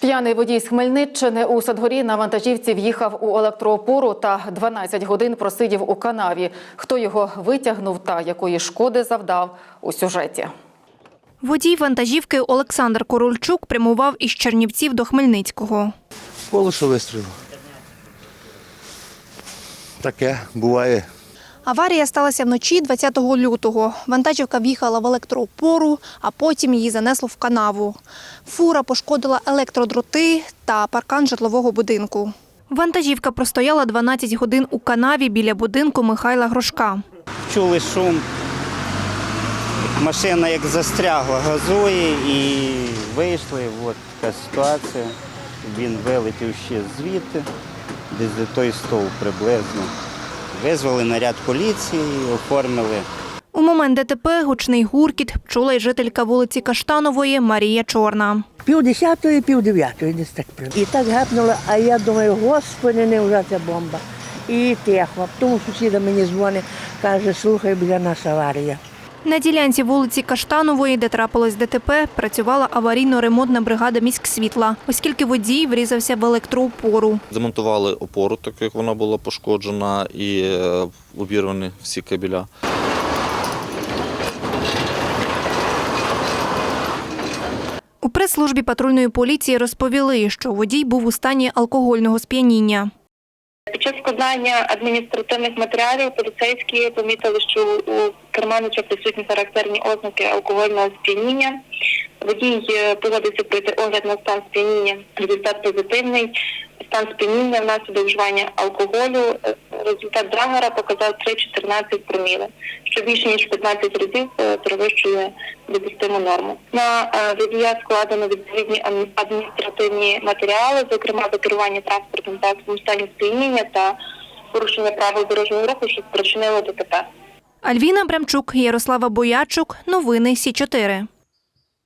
П'яний водій з Хмельниччини у Садгорі на вантажівці в'їхав у електроопору та 12 годин просидів у канаві. Хто його витягнув та якої шкоди завдав у сюжеті. Водій вантажівки Олександр Корольчук прямував із Чернівців до Хмельницького. Колесо вистрілило. Таке буває. Аварія сталася вночі 20 лютого. Вантажівка в'їхала в електроопору, а потім її занесло в канаву. Фура пошкодила електродроти та паркан житлового будинку. Вантажівка простояла 12 годин у канаві біля будинку Михайла Грошка. чули шум. Машина як застрягла, газує і вийшли. От така ситуація. Він вилетів ще звідти, десь до той стовп приблизно. Визвали наряд поліції, оформили У момент ДТП гучний гуркіт чула й жителька вулиці Каштанової Марія Чорна. Пів десятої, пів дев'ятої десь так. І так гепнуло, а я думаю, господи, не вже ця бомба. І тихо. Тому сусіда мені дзвонить, каже, слухай, біля нас аварія. На ділянці вулиці Каштанової, де трапилось ДТП, працювала аварійно-ремонтна бригада міськсвітла, оскільки водій врізався в електроопору. Замонтували опору, так як вона була пошкоджена, і е, обірвані всі кабеля. У прес-службі патрульної поліції розповіли, що водій був у стані алкогольного сп'яніння. Під час складання адміністративних матеріалів поліцейські помітили, що у керманича присутні характерні ознаки алкогольного сп'яніння. Водій е, погодився пройти огляд на стан сп'яніння. Результат позитивний. Стан сп'яніння внаслідок вживання алкоголю. е, Результат драгера показав 3,14 проміли, що більше ніж 15 разів е, перевищує допустиму норму. На е, водія складено відповідні адміністративні матеріали, зокрема за керування транспортним засобом в стані сп'яніння та порушення правил дорожнього руху, що спричинило ДТП. Альвіна Брамчук, Ярослава Боячук. Новини Сі 4